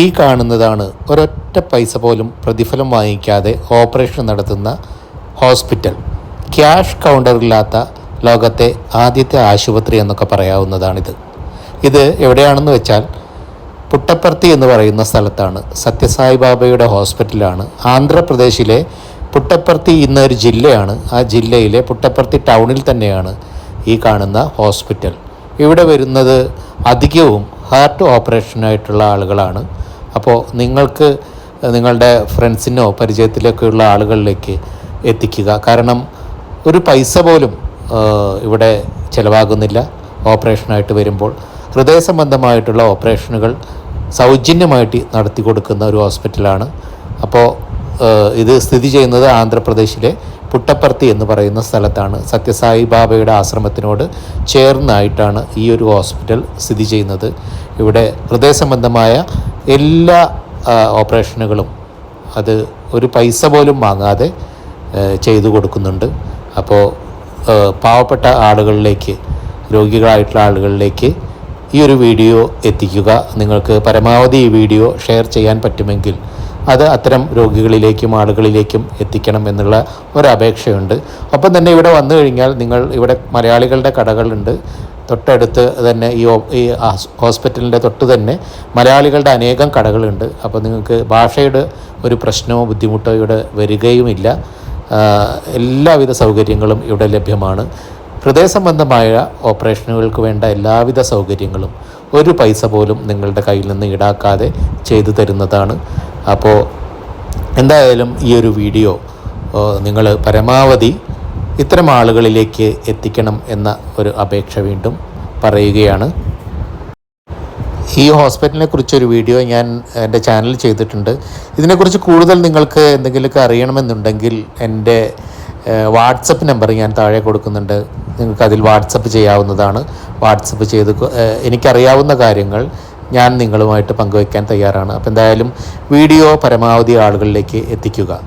ഈ കാണുന്നതാണ് ഒരൊറ്റ പൈസ പോലും പ്രതിഫലം വാങ്ങിക്കാതെ ഓപ്പറേഷൻ നടത്തുന്ന ഹോസ്പിറ്റൽ. ക്യാഷ് കൗണ്ടറില്ലാത്ത ലോകത്തെ ആദ്യത്തെ ആശുപത്രി എന്നൊക്കെ പറയാവുന്നതാണിത്. ഇത് എവിടെയാണെന്ന് വെച്ചാൽ പുട്ടപ്പർത്തി എന്ന് പറയുന്ന സ്ഥലത്താണ്. സത്യസായി ബാബയുടെ ഹോസ്പിറ്റലാണ്. ആന്ധ്രാപ്രദേശിലെ പുട്ടപ്പർത്തി ഇന്നൊരു ജില്ലയാണ്. ആ ജില്ലയിലെ പുട്ടപ്പർത്തി ടൗണിൽ തന്നെയാണ് ഈ കാണുന്ന ഹോസ്പിറ്റൽ. ഇവിടെ വരുന്നത് അധികവും ഹാർട്ട് ഓപ്പറേഷനായിട്ടുള്ള ആളുകളാണ്. അപ്പോൾ നിങ്ങൾക്ക് നിങ്ങളുടെ ഫ്രണ്ട്സിനോ പരിചയത്തിലൊക്കെ ഉള്ള ആളുകളിലേക്ക് എത്തിക്കുക. കാരണം ഒരു പൈസ പോലും ഇവിടെ ചിലവാകുന്നില്ല ഓപ്പറേഷനായിട്ട് വരുമ്പോൾ. ഹൃദയ സംബന്ധമായിട്ടുള്ള ഓപ്പറേഷനുകൾ സൗജന്യമായിട്ട് നടത്തി കൊടുക്കുന്ന ഒരു ഹോസ്പിറ്റലാണ്. അപ്പോൾ ഇത് സ്ഥിതി ചെയ്യുന്നത് ആന്ധ്രാപ്രദേശിലെ പുട്ടപ്പർത്തി എന്ന് പറയുന്ന സ്ഥലത്താണ് സത്യസായി ബാബയുടെ ആശ്രമത്തിനോട് ചേർന്നായിട്ടാണ് ഈ ഒരു ഹോസ്പിറ്റൽ സ്ഥിതി ചെയ്യുന്നത്. ഇവിടെ ഹൃദയ സംബന്ധമായ എല്ലാ ഓപ്പറേഷനുകളും അത് ഒരു പൈസ പോലും വാങ്ങാതെ ചെയ്തു കൊടുക്കുന്നുണ്ട്. അപ്പോൾ പാവപ്പെട്ട ആളുകളിലേക്ക് രോഗികളായിട്ടുള്ള ആളുകളിലേക്ക് ഈ ഒരു വീഡിയോ എത്തിക്കുക. നിങ്ങൾക്ക് പരമാവധി ഈ വീഡിയോ ഷെയർ ചെയ്യാൻ പറ്റുമെങ്കിൽ അത് അത്തരം രോഗികളിലേക്കും ആളുകളിലേക്കും എത്തിക്കണം എന്നുള്ള ഒരു അപേക്ഷയുണ്ട് ഒപ്പം തന്നെ ഇവിടെ വന്നു കഴിഞ്ഞാൽ നിങ്ങൾ ഇവിടെ മലയാളികളുടെ കടകളുണ്ട്. തൊട്ടടുത്ത് തന്നെ ഈ ഈ ഹോസ്പിറ്റലിന്റെ തൊട്ട് തന്നെ മലയാളികളുടെ അനേകം കടകളുണ്ട്. അപ്പോൾ നിങ്ങൾക്ക് ഭാഷയുടെ ഒരു പ്രശ്നമോ ബുദ്ധിമുട്ടോ ഇവിടെ വരികയുമില്ല. എല്ലാവിധ സൗകര്യങ്ങളും ഇവിടെ ലഭ്യമാണ്. ഹൃദയ സംബന്ധമായ ഓപ്പറേഷനുകൾക്ക് വേണ്ട എല്ലാവിധ സൗകര്യങ്ങളും ഒരു പൈസ പോലും നിങ്ങളുടെ കയ്യിൽ നിന്ന് ഈടാക്കാതെ ചെയ്തു തരുന്നതാണ്. അപ്പോൾ എന്തായാലും ഈ ഒരു വീഡിയോ നിങ്ങൾ പരമാവധി ഇത്തരം ആളുകളിലേക്ക് എത്തിക്കണം എന്ന ഒരു അപേക്ഷ വീണ്ടും പറയുകയാണ്. ഈ ഹോസ്പിറ്റലിനെ കുറിച്ചൊരു വീഡിയോ ഞാൻ എന്റെ ചാനലിൽ ചെയ്തിട്ടുണ്ട്. ഇതിനെക്കുറിച്ച് കൂടുതൽ നിങ്ങൾക്ക് എന്തെങ്കിലുമൊക്കെ അറിയണമെന്നുണ്ടെങ്കിൽ എന്റെ വാട്സപ്പ് നമ്പർ ഞാൻ താഴെ കൊടുക്കുന്നുണ്ട്. നിങ്ങൾക്ക് അതിൽ വാട്സപ്പ് ചെയ്യാവുന്നതാണ്. വാട്സപ്പ് ചെയ്ത് എനിക്കറിയാവുന്ന കാര്യങ്ങൾ ഞാൻ നിങ്ങളുമായിട്ട് പങ്കുവയ്ക്കാൻ തയ്യാറാണ്. അപ്പോൾ എന്തായാലും വീഡിയോ പരമാവധി ആളുകളിലേക്ക് എത്തിക്കുക.